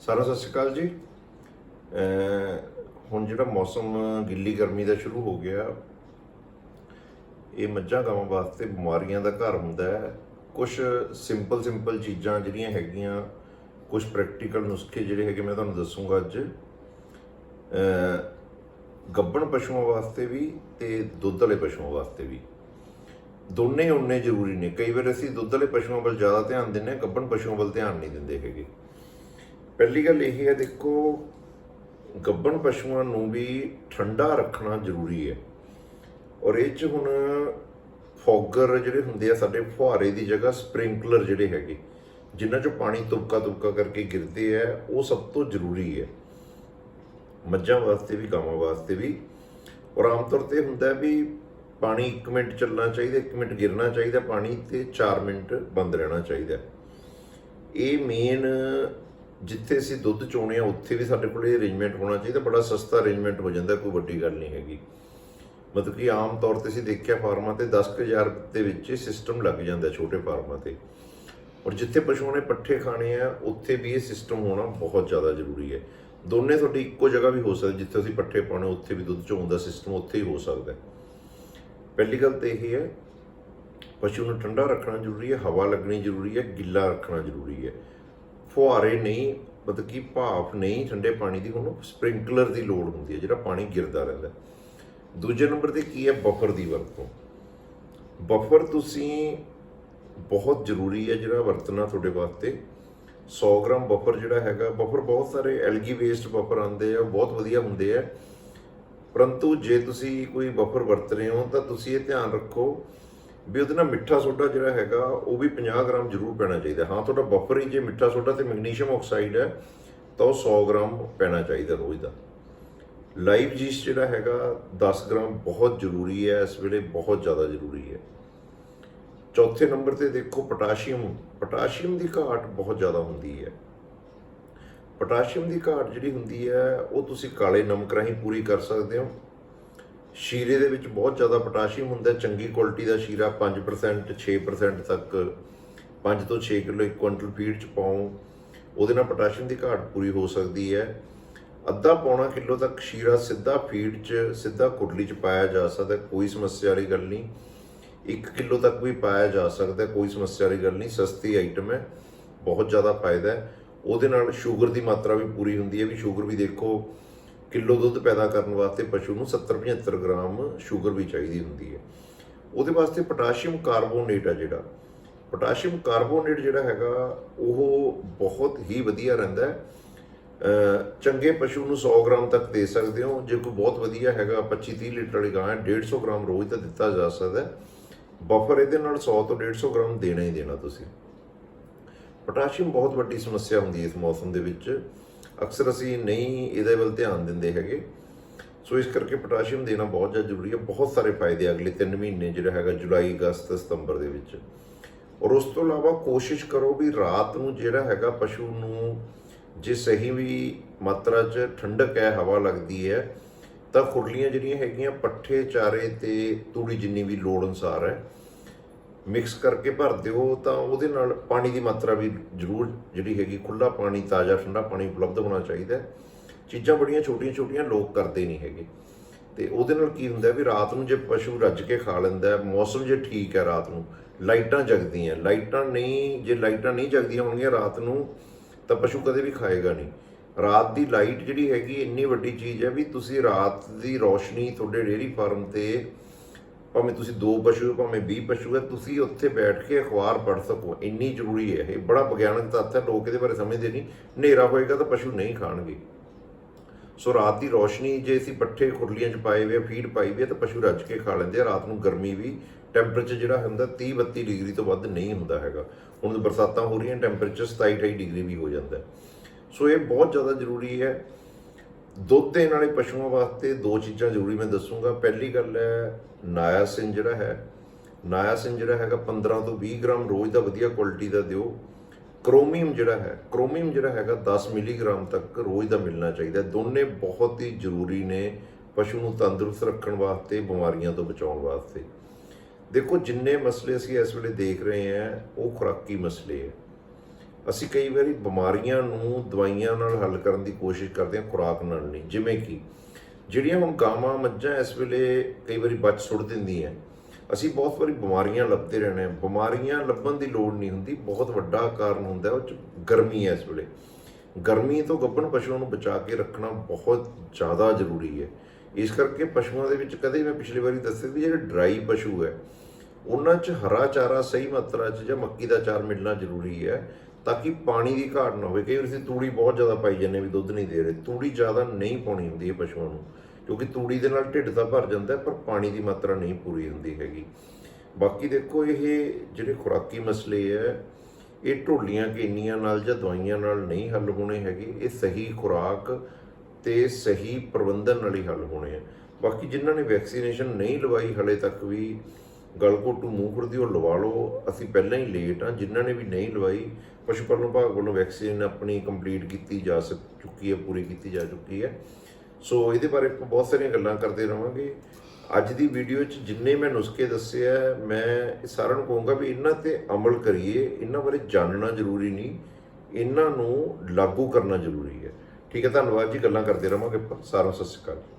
ਸਾਰਾ ਸਤਿ ਸ਼੍ਰੀ ਅਕਾਲ ਜੀ। ਹੁਣ ਜਿਹੜਾ ਮੌਸਮ ਗਿੱਲੀ ਗਰਮੀ ਦਾ ਸ਼ੁਰੂ ਹੋ ਗਿਆ, ਇਹ ਮੱਝਾਂ ਗਾਵਾਂ ਵਾਸਤੇ ਬਿਮਾਰੀਆਂ ਦਾ ਘਰ ਹੁੰਦਾ ਹੈ। ਕੁਝ ਸਿੰਪਲ ਸਿੰਪਲ ਚੀਜ਼ਾਂ ਜਿਹੜੀਆਂ ਹੈਗੀਆਂ ਕੁਝ ਪ੍ਰੈਕਟੀਕਲ ਨੁਸਖੇ ਜਿਹੜੇ ਹੈਗੇ ਮੈਂ ਤੁਹਾਨੂੰ ਦੱਸੂਗਾ ਅੱਜ। ਗੱਬਣ ਪਸ਼ੂਆਂ ਵਾਸਤੇ ਵੀ ਤੇ ਦੁੱਧ ਵਾਲੇ ਪਸ਼ੂਆਂ ਵਾਸਤੇ ਵੀ। ਦੋਨੇ ਉਨੇ ਜ਼ਰੂਰੀ ਨੇ। ਕਈ ਵਾਰ ਅਸੀਂ ਦੁੱਧ ਵਾਲੇ ਪਸ਼ੂਆਂ ਵੱਲ ਜ਼ਿਆਦਾ ਧਿਆਨ ਦਿੰਦੇ ਹਾਂ ਗੱਭਣ ਪਸ਼ੂਆਂ ਵੱਲ ਧਿਆਨ ਨਹੀਂ ਦਿੰਦੇ ਹੈਗੇ। ਪਹਿਲੀ ਗੱਲ ਇਹ ਹੈ, ਦੇਖੋ ਗੱਬਣ ਪਸ਼ੂਆਂ ਨੂੰ ਵੀ ਠੰਡਾ ਰੱਖਣਾ ਜ਼ਰੂਰੀ ਹੈ। ਔਰ ਇਹ ਚ ਹੁਣ ਫੌਗਰ ਜਿਹੜੇ ਹੁੰਦੇ ਆ, ਸਾਡੇ ਫੁਹਾਰੇ ਦੀ ਜਗ੍ਹਾ ਸਪ੍ਰਿੰਕਲਰ ਜਿਹੜੇ ਹੈਗੇ, ਜਿਨ੍ਹਾਂ ਚੋਂ ਪਾਣੀ ਤੁਪਕਾ ਤੁਪਕਾ ਕਰਕੇ ਗਿਰਦੇ ਆ, ਉਹ ਸਭ ਤੋਂ ਜ਼ਰੂਰੀ ਹੈ। ਮੱਝਾਂ ਵਾਸਤੇ ਵੀ, ਗਾਵਾਂ ਵਾਸਤੇ ਵੀ। ਔਰ ਆਮ ਤੌਰ ਤੇ ਹੁੰਦਾ ਵੀ ਪਾਣੀ 1 ਮਿੰਟ ਚੱਲਣਾ ਚਾਹੀਦਾ 1 ਮਿੰਟ ਗਿਰਨਾ ਚਾਹੀਦਾ ਪਾਣੀ ਤੇ 4 ਮਿੰਟ ਬੰਦ ਰਹਿਣਾ ਚਾਹੀਦਾ। ਇਹ ਮੇਨ ਜਿੱਥੇ ਅਸੀਂ ਦੁੱਧ ਚੋਣੇ ਆ, ਉੱਥੇ ਵੀ ਸਾਡੇ ਕੋਲ ਇਹ ਅਰੇਂਜਮੈਂਟ ਹੋਣਾ ਚਾਹੀਦਾ, ਬੜਾ ਸਸਤਾ ਅਰੇਂਜਮੈਂਟ ਹੋ ਜਾਂਦਾ, ਕੋਈ ਵੱਡੀ ਗੱਲ ਨਹੀਂ ਹੈਗੀ। ਮਤਲਬ ਕਿ ਆਮ ਤੌਰ ਤੇ ਅਸੀਂ ਦੇਖਿਆ ਫਾਰਮਾਂ ਤੇ 10000 ਦੇ ਵਿੱਚ ਸਿਸਟਮ ਲੱਗ ਜਾਂਦਾ ਛੋਟੇ ਫਾਰਮਾਂ ਤੇ। ਔਰ ਜਿੱਥੇ ਪਸ਼ੂਆਂ ਨੇ ਪੱਠੇ ਖਾਣੇ ਆ, ਉੱਥੇ ਵੀ ਇਹ ਸਿਸਟਮ ਹੋਣਾ ਬਹੁਤ ਜ਼ਿਆਦਾ ਜ਼ਰੂਰੀ ਹੈ। ਦੋਨੇ ਤੁਹਾਡੀ ਇੱਕੋ ਜਗ੍ਹਾ ਵੀ ਹੋ ਸਕਦੀ, ਜਿੱਥੇ ਅਸੀਂ ਪੱਠੇ ਪਾਉਣੇ, ਉੱਥੇ ਵੀ ਦੁੱਧ ਚੋਣ ਦਾ ਸਿਸਟਮ ਉੱਥੇ ਹੀ ਹੋ ਸਕਦਾ ਹੈ। ਪਹਿਲੀ ਗੱਲ ਤਾਂ ਇਹ ਹੈ, ਪਸ਼ੂ ਨੂੰ ਠੰਡਾ ਰੱਖਣਾ ਜ਼ਰੂਰੀ ਹੈ, ਹਵਾ ਲੱਗਣੀ ਜ਼ਰੂਰੀ ਹੈ, ਗਿੱਲਾ ਰੱਖਣਾ ਜ਼ਰੂਰੀ ਹੈ। ਫੁਹਾਰੇ ਨਹੀਂ, ਮਤਲਬ ਕਿ ਭਾਫ ਨਹੀਂ, ਠੰਡੇ ਪਾਣੀ ਦੀ ਉਹਨੂੰ ਸਪ੍ਰਿੰਕਲਰ ਦੀ ਲੋੜ ਹੁੰਦੀ ਹੈ, ਜਿਹੜਾ ਪਾਣੀ ਗਿਰਦਾ ਰਹਿੰਦਾ ਦੂਜੇ ਨੰਬਰ ਤੇ ਕੀ ਹੈ? ਬਫਰ ਦੀ ਵਰਤੋਂ। ਬਫਰ ਤੁਸੀਂ ਬਹੁਤ ਜ਼ਰੂਰੀ ਹੈ ਜਿਹੜਾ ਵਰਤਣਾ ਤੁਹਾਡੇ ਵਾਸਤੇ। 100 ਗ੍ਰਾਮ ਬਫਰ ਜਿਹੜਾ ਹੈਗਾ ਬਫਰ ਬਹੁਤ ਸਾਰੇ ਐਲਗੀ ਵੇਸਟ ਬਫਰ ਆਉਂਦੇ ਆ, ਉਹ ਬਹੁਤ ਵਧੀਆ ਹੁੰਦੇ ਆ। ਪਰੰਤੂ ਜੇ ਤੁਸੀਂ ਕੋਈ ਬਫਰ ਵਰਤ ਰਹੇ ਹੋ, ਤਾਂ ਤੁਸੀਂ ਇਹ ਧਿਆਨ ਰੱਖੋ ਵੀ ਉਹਦੇ ਨਾਲ ਮਿੱਠਾ ਸੋਡਾ ਜਿਹੜਾ ਹੈਗਾ, ਉਹ ਵੀ 50 ਗ੍ਰਾਮ ਜ਼ਰੂਰ ਪੈਣਾ ਚਾਹੀਦਾ। ਹਾਂ, ਤੁਹਾਡਾ ਬਫਰ ਹੀ ਜੇ ਮਿੱਠਾ ਸੋਡਾ ਤੇ ਮੈਗਨੀਸ਼ੀਅਮ ਆਕਸਾਈਡ ਹੈ, ਤਾਂ ਉਹ 100 ਗ੍ਰਾਮ ਪੈਣਾ ਚਾਹੀਦਾ ਰੋਜ਼ ਦਾ। ਲਾਈਵ ਜੀਸ ਜਿਹੜਾ ਹੈਗਾ 10 ਗ੍ਰਾਮ ਬਹੁਤ ਜ਼ਰੂਰੀ ਹੈ, ਇਸ ਵੇਲੇ ਬਹੁਤ ਜ਼ਿਆਦਾ ਜ਼ਰੂਰੀ ਹੈ। ਚੌਥੇ ਨੰਬਰ ਤੇ ਦੇਖੋ, ਪੋਟਾਸ਼ੀਅਮ। ਪੋਟਾਸ਼ੀਅਮ ਦੀ ਘਾਟ ਬਹੁਤ ਜ਼ਿਆਦਾ ਹੁੰਦੀ ਹੈ। ਪੋਟਾਸ਼ੀਅਮ ਦੀ ਘਾਟ ਜਿਹੜੀ ਹੁੰਦੀ ਹੈ, ਉਹ ਤੁਸੀਂ ਕਾਲੇ ਨਮਕ ਰਾਹੀਂ ਪੂਰੀ ਕਰ ਸਕਦੇ ਹੋ। ਸ਼ੀਰੇ ਦੇ ਵਿੱਚ ਬਹੁਤ ਜ਼ਿਆਦਾ ਪੋਟਾਸ਼ੀਅਮ ਹੁੰਦਾ, ਚੰਗੀ ਕੁਆਲਿਟੀ ਦਾ ਸ਼ੀਰਾ 5% 6% ਤੱਕ 5 ਤੋਂ 6 ਕਿਲੋ ਇੱਕ ਕੁਇੰਟਲ ਫੀਡ ਚ ਪਾਓ ਉਹਦੇ ਨਾਲ ਪੋਟਾਸ਼ੀਅਮ ਦੀ ਘਾਟ ਪੂਰੀ ਹੋ ਸਕਦੀ ਹੈ। ਅੱਧਾ ਪੌਣਾ ਕਿਲੋ ਤੱਕ ਸ਼ੀਰਾ ਸਿੱਧਾ ਫੀਡ ਚ, ਸਿੱਧਾ ਕੁਰਲੀ ਚ ਪਾਇਆ ਜਾ ਸਕਦਾ ਕੋਈ ਸਮੱਸਿਆ ਵਾਲੀ ਗੱਲ ਨਹੀਂ। 1 ਕਿਲੋ ਤੱਕ ਵੀ ਪਾਇਆ ਜਾ ਸਕਦਾ ਕੋਈ ਸਮੱਸਿਆ ਵਾਲੀ ਗੱਲ ਨਹੀਂ, ਸਸਤੀ ਆਈਟਮ ਹੈ, ਬਹੁਤ ਜ਼ਿਆਦਾ ਫਾਇਦਾ ਹੈ। ਉਹਦੇ ਨਾਲ ਸ਼ੂਗਰ ਦੀ ਮਾਤਰਾ ਵੀ ਪੂਰੀ ਹੁੰਦੀ ਹੈ, ਵੀ ਸ਼ੂਗਰ ਵੀ ਦੇਖੋ ਕਿਲੋ ਦੁੱਧ ਪੈਦਾ ਕਰਨ ਵਾਸਤੇ ਪਸ਼ੂ ਨੂੰ 70-75 ਗ੍ਰਾਮ ਸ਼ੂਗਰ ਵੀ ਚਾਹੀਦੀ ਹੁੰਦੀ ਹੈ। ਉਹਦੇ ਵਾਸਤੇ ਪੋਟਾਸ਼ੀਅਮ ਕਾਰਬੋਨੇਟ ਆ ਜਿਹੜਾ। ਪੋਟਾਸ਼ੀਅਮ ਕਾਰਬੋਨੇਟ ਜਿਹੜਾ ਹੈਗਾ, ਉਹ ਬਹੁਤ ਹੀ ਵਧੀਆ ਰਹਿੰਦਾ ਚੰਗੇ ਪਸ਼ੂ ਨੂੰ 100 ਗ੍ਰਾਮ ਤੱਕ ਦੇ ਸਕਦੇ ਹੋ। ਜੇ ਕੋਈ ਬਹੁਤ ਵਧੀਆ ਹੈਗਾ 25-30 ਲੀਟਰ ਵਾਲੀ ਗਾਂ ਹੈ 150 ਗ੍ਰਾਮ ਰੋਜ਼ ਤਾਂ ਦਿੱਤਾ ਜਾ ਸਕਦਾ ਬਫਰ ਇਹਦੇ ਨਾਲ 100 ਤੋਂ 150 ਗ੍ਰਾਮ ਦੇਣਾ ਹੀ ਦੇਣਾ ਤੁਸੀਂ। ਪੋਟਾਸ਼ੀਅਮ ਬਹੁਤ ਵੱਡੀ ਸਮੱਸਿਆ ਹੁੰਦੀ ਹੈ ਇਸ ਮੌਸਮ ਦੇ ਵਿੱਚ। ਅਕਸਰ ਅਸੀਂ ਨਹੀਂ ਇਹਦੇ ਵੱਲ ਧਿਆਨ ਦਿੰਦੇ ਹੈਗੇ। ਸੋ ਇਸ ਕਰਕੇ ਪੋਟਾਸ਼ੀਅਮ ਦੇਣਾ ਬਹੁਤ ਜ਼ਿਆਦਾ ਜ਼ਰੂਰੀ ਹੈ। ਬਹੁਤ ਸਾਰੇ ਫਾਇਦੇ ਅਗਲੇ 3 ਮਹੀਨੇ ਜਿਹੜਾ ਹੈਗਾ ਜੁਲਾਈ, ਅਗਸਤ, ਸਤੰਬਰ ਦੇ ਵਿੱਚ। ਔਰ ਉਸ ਤੋਂ ਇਲਾਵਾ ਕੋਸ਼ਿਸ਼ ਕਰੋ ਵੀ ਰਾਤ ਨੂੰ ਜਿਹੜਾ ਹੈਗਾ ਪਸ਼ੂ ਨੂੰ ਜੇ ਸਹੀ ਵੀ ਮਾਤਰਾ 'ਚ ਠੰਡਕ ਹੈ, ਹਵਾ ਲੱਗਦੀ ਹੈ, ਤਾਂ ਖੁਰਲੀਆਂ ਜਿਹੜੀਆਂ ਹੈਗੀਆਂ ਪੱਠੇ, ਚਾਰੇ ਤੇ ਤੂੜੀ ਜਿੰਨੀ ਵੀ ਲੋੜ ਅਨੁਸਾਰ ਹੈ ਮਿਕਸ ਕਰਕੇ ਭਰ ਦਿਓ, ਤਾਂ ਉਹਦੇ ਨਾਲ ਪਾਣੀ ਦੀ ਮਾਤਰਾ ਵੀ ਜ਼ਰੂਰ ਜਿਹੜੀ ਹੈਗੀ ਖੁੱਲਾ ਪਾਣੀ, ਤਾਜ਼ਾ ਠੰਡਾ ਪਾਣੀ ਉਪਲਬਧ ਹੋਣਾ ਚਾਹੀਦਾ ਚੀਜ਼ਾਂ ਬੜੀਆਂ ਛੋਟੀਆਂ ਛੋਟੀਆਂ ਲੋਕ ਕਰਦੇ ਨਹੀਂ ਹੈਗੇ। ਤੇ ਉਹਦੇ ਨਾਲ ਕੀ ਹੁੰਦਾ ਵੀ ਰਾਤ ਨੂੰ ਜੇ ਪਸ਼ੂ ਰੱਜ ਕੇ ਖਾ ਲੈਂਦਾ ਮੌਸਮ ਜੇ ਠੀਕ ਹੈ ਰਾਤ ਨੂੰ, ਲਾਈਟਾਂ ਜਗਦੀਆਂ, ਲਾਈਟਾਂ ਨਹੀਂ, ਜੇ ਲਾਈਟਾਂ ਨਹੀਂ ਜਗਦੀਆਂ ਹੋਣਗੀਆਂ ਰਾਤ ਨੂੰ, ਤਾਂ ਪਸ਼ੂ ਕਦੇ ਵੀ ਖਾਏਗਾ ਨਹੀਂ। ਰਾਤ ਦੀ ਲਾਈਟ ਜਿਹੜੀ ਹੈਗੀ, ਇੰਨੀ ਵੱਡੀ ਚੀਜ਼ ਹੈ ਵੀ ਤੁਸੀਂ ਰਾਤ ਦੀ ਰੋਸ਼ਨੀ ਤੁਹਾਡੇ ਡੇਅਰੀ ਫਾਰਮ ਤੇ ਭਾਵੇਂ ਤੁਸੀਂ ਦੋ ਪਸ਼ੂ ਭਾਵੇਂ 20 ਪਸ਼ੂ ਹੈ, ਤੁਸੀਂ ਉੱਥੇ ਬੈਠ ਕੇ ਅਖਬਾਰ ਪੜ੍ਹ ਸਕੋ। ਇੰਨੀ ਜ਼ਰੂਰੀ ਹੈ ਇਹ। ਬੜਾ ਵਿਗਿਆਨਕ ਤੱਥ ਹੈ, ਲੋਕ ਇਹਦੇ ਬਾਰੇ ਸਮਝਦੇ ਨਹੀਂ। ਹਨੇਰਾ ਹੋਏਗਾ ਤਾਂ ਪਸ਼ੂ ਨਹੀਂ ਖਾਣਗੇ। ਸੋ ਰਾਤ ਦੀ ਰੋਸ਼ਨੀ ਜੇ ਅਸੀਂ ਪੱਠੇ ਖੁਰਲੀਆਂ 'ਚ ਪਾਏ ਹੋਏ ਫੀਡ ਪਾਈ ਹੋਈ ਹੈ ਤਾਂ ਪਸ਼ੂ ਰੱਜ ਕੇ ਖਾ ਲੈਂਦੇ ਆ। ਰਾਤ ਨੂੰ ਗਰਮੀ ਵੀ ਟੈਂਪਰੇਚਰ ਜਿਹੜਾ ਹੁੰਦਾ 30 32 ਡਿਗਰੀ ਤੋਂ ਵੱਧ ਨਹੀਂ ਹੁੰਦਾ ਹੈਗਾ। ਹੁਣ ਬਰਸਾਤਾਂ ਹੋ ਰਹੀਆਂ ਟੈਂਪਰੇਚਰ 27 28 ਡਿਗਰੀ ਵੀ ਹੋ ਜਾਂਦਾ ਸੋ ਇਹ ਬਹੁਤ ਜ਼ਿਆਦਾ ਜ਼ਰੂਰੀ ਹੈ। ਦੁੱਧ ਦੇਣ ਵਾਲੇ ਪਸ਼ੂਆਂ ਵਾਸਤੇ ਦੋ ਚੀਜ਼ਾਂ ਜ਼ਰੂਰੀ ਮੈਂ ਦੱਸੂਗਾ। ਪਹਿਲੀ ਗੱਲ ਹੈ ਨਾਇਆਸਿਨ ਜਿਹੜਾ ਹੈ ਨਾਇਆਸਿਨ ਜਿਹੜਾ ਹੈਗਾ 15 ਤੋਂ 20 ਗ੍ਰਾਮ ਰੋਜ਼ ਦਾ ਵਧੀਆ ਕੁਆਲਿਟੀ ਦਾ ਦਿਓ। ਕ੍ਰੋਮੀਅਮ ਜਿਹੜਾ ਹੈ ਕ੍ਰੋਮੀਅਮ ਜਿਹੜਾ ਹੈਗਾ 10 ਮਿਲੀਗ੍ਰਾਮ ਤੱਕ ਰੋਜ਼ ਦਾ ਮਿਲਣਾ ਚਾਹੀਦਾ ਦੋਨੇ ਬਹੁਤ ਹੀ ਜ਼ਰੂਰੀ ਨੇ ਪਸ਼ੂ ਨੂੰ ਤੰਦਰੁਸਤ ਰੱਖਣ ਵਾਸਤੇ, ਬਿਮਾਰੀਆਂ ਤੋਂ ਬਚਾਉਣ ਵਾਸਤੇ। ਦੇਖੋ, ਜਿੰਨੇ ਮਸਲੇ ਅਸੀਂ ਇਸ ਵੇਲੇ ਦੇਖ ਰਹੇ ਹਾਂ, ਉਹ ਖੁਰਾਕੀ ਮਸਲੇ ਹੈ। ਅਸੀਂ ਕਈ ਵਾਰੀ ਬਿਮਾਰੀਆਂ ਨੂੰ, ਦਵਾਈਆਂ ਨਾਲ ਹੱਲ ਕਰਨ ਦੀ ਕੋਸ਼ਿਸ਼ ਕਰਦੇ ਹਾਂ, ਖੁਰਾਕ ਨਾਲ ਨਹੀਂ। ਜਿਵੇਂ ਕਿ ਜਿਹੜੀਆਂ ਹੁਣ ਗਾਵਾਂ ਮੱਝਾਂ ਇਸ ਵੇਲੇ ਕਈ ਵਾਰੀ ਬੱਚ ਸੁੱਟ ਦਿੰਦੀਆਂ। ਅਸੀਂ ਬਹੁਤ ਵਾਰੀ ਬਿਮਾਰੀਆਂ ਲੱਭਦੇ ਰਹਿੰਦੇ ਹਾਂ। ਬਿਮਾਰੀਆਂ ਲੱਭਣ ਦੀ ਲੋੜ ਨਹੀਂ ਹੁੰਦੀ। ਬਹੁਤ ਵੱਡਾ ਕਾਰਨ ਹੁੰਦਾ ਉਹ 'ਚ ਗਰਮੀ ਹੈ ਇਸ ਵੇਲੇ। ਗਰਮੀ ਤੋਂ ਗੱਭਣ ਪਸ਼ੂਆਂ ਨੂੰ ਬਚਾ ਕੇ ਰੱਖਣਾ ਬਹੁਤ ਜ਼ਿਆਦਾ ਜ਼ਰੂਰੀ ਹੈ। ਇਸ ਕਰਕੇ ਪਸ਼ੂਆਂ ਦੇ ਵਿੱਚ ਕਦੇ ਮੈਂ ਪਿਛਲੀ ਵਾਰੀ ਦੱਸਿਆ ਵੀ ਜਿਹੜੇ ਡਰਾਈ ਪਸ਼ੂ ਹੈ, ਉਹਨਾਂ 'ਚ ਹਰਾ ਚਾਰਾ ਸਹੀ ਮਾਤਰਾ 'ਚ ਜਾਂ ਮੱਕੀ ਦਾ ਚਾਰ ਮਿਲਣਾ ਜ਼ਰੂਰੀ ਹੈ। ਤਾਂ ਕਿ ਪਾਣੀ ਦੀ ਘਾਟ ਨਾ ਹੋਵੇ। ਕਈ ਵਾਰ ਅਸੀਂ ਤੂੜੀ ਬਹੁਤ ਜ਼ਿਆਦਾ ਪਾਈ ਜਾਂਦੇ ਵੀ ਦੁੱਧ ਨਹੀਂ ਦੇ ਰਹੇ। ਤੂੜੀ ਜ਼ਿਆਦਾ ਨਹੀਂ ਪਾਉਣੀ ਹੁੰਦੀ ਹੈ ਪਸ਼ੂਆਂ ਨੂੰ, ਕਿਉਂਕਿ ਤੂੜੀ ਦੇ ਨਾਲ ਢਿੱਡ ਤਾਂ ਭਰ ਜਾਂਦਾ ਪਰ ਪਾਣੀ ਦੀ ਮਾਤਰਾ ਨਹੀਂ ਪੂਰੀ ਹੁੰਦੀ ਹੈਗੀ। ਬਾਕੀ ਦੇਖੋ ਇਹ ਜਿਹੜੇ ਖੁਰਾਕੀ ਮਸਲੇ ਹੈ ਇਹ ਢੋਲੀਆਂ ਕਿੰਨੀਆਂ ਨਾਲ ਜਾਂ ਦਵਾਈਆਂ ਨਾਲ ਨਹੀਂ ਹੱਲ ਹੋਣੇ ਹੈਗੇ। ਇਹ ਸਹੀ ਖੁਰਾਕ ਤੇ ਸਹੀ ਪ੍ਰਬੰਧਨ ਨਾਲ ਹੀ ਹੱਲ ਹੋਣੇ ਆ। ਬਾਕੀ ਜਿਨ੍ਹਾਂ ਨੇ ਵੈਕਸੀਨੇਸ਼ਨ ਨਹੀਂ ਲਵਾਈ ਹਲੇ ਤੱਕ ਵੀ ਗਲਘੋਟੂ ਮੂੰਹ ਖੁਰਦੀ ਉਹ ਲਵਾ ਲਓ। ਅਸੀਂ ਪਹਿਲਾਂ ਹੀ ਲੇਟ ਆ ਜਿਨ੍ਹਾਂ ਨੇ ਵੀ ਨਹੀਂ ਲਵਾਈ ਪਸ਼ੂ ਪਾਲਣ ਵਿਭਾਗ ਵੱਲੋਂ ਵੈਕਸੀਨ ਆਪਣੀ ਕੰਪਲੀਟ ਕੀਤੀ ਜਾ ਸਕ, ਚੁੱਕੀ ਹੈ, ਪੂਰੀ ਕੀਤੀ ਜਾ ਚੁੱਕੀ ਹੈ। ਸੋ ਇਹਦੇ ਬਾਰੇ ਆਪਾਂ ਬਹੁਤ ਸਾਰੀਆਂ ਗੱਲਾਂ ਕਰਦੇ ਰਵਾਂਗੇ। ਅੱਜ ਦੀ ਵੀਡੀਓ 'ਚ ਜਿੰਨੇ ਮੈਂ ਨੁਸਖੇ ਦੱਸੇ ਆ, ਮੈਂ ਸਾਰਿਆਂ ਨੂੰ ਕਹੂੰਗਾ ਵੀ ਇਹਨਾਂ ਤੇ ਅਮਲ ਕਰੀਏ। ਇਹਨਾਂ ਬਾਰੇ ਜਾਣਨਾ ਜ਼ਰੂਰੀ ਨਹੀਂ। ਇਹਨਾਂ ਨੂੰ ਲਾਗੂ ਕਰਨਾ ਜ਼ਰੂਰੀ ਹੈ। ਠੀਕ ਹੈ, ਧੰਨਵਾਦ ਜੀ। ਗੱਲਾਂ ਕਰਦੇ ਰਵਾਂਗੇ ਆਪਾਂ। ਸਾਰਿਆਂ ਨੂੰ ਸਤਿ ਸ਼੍ਰੀ ਅਕਾਲ।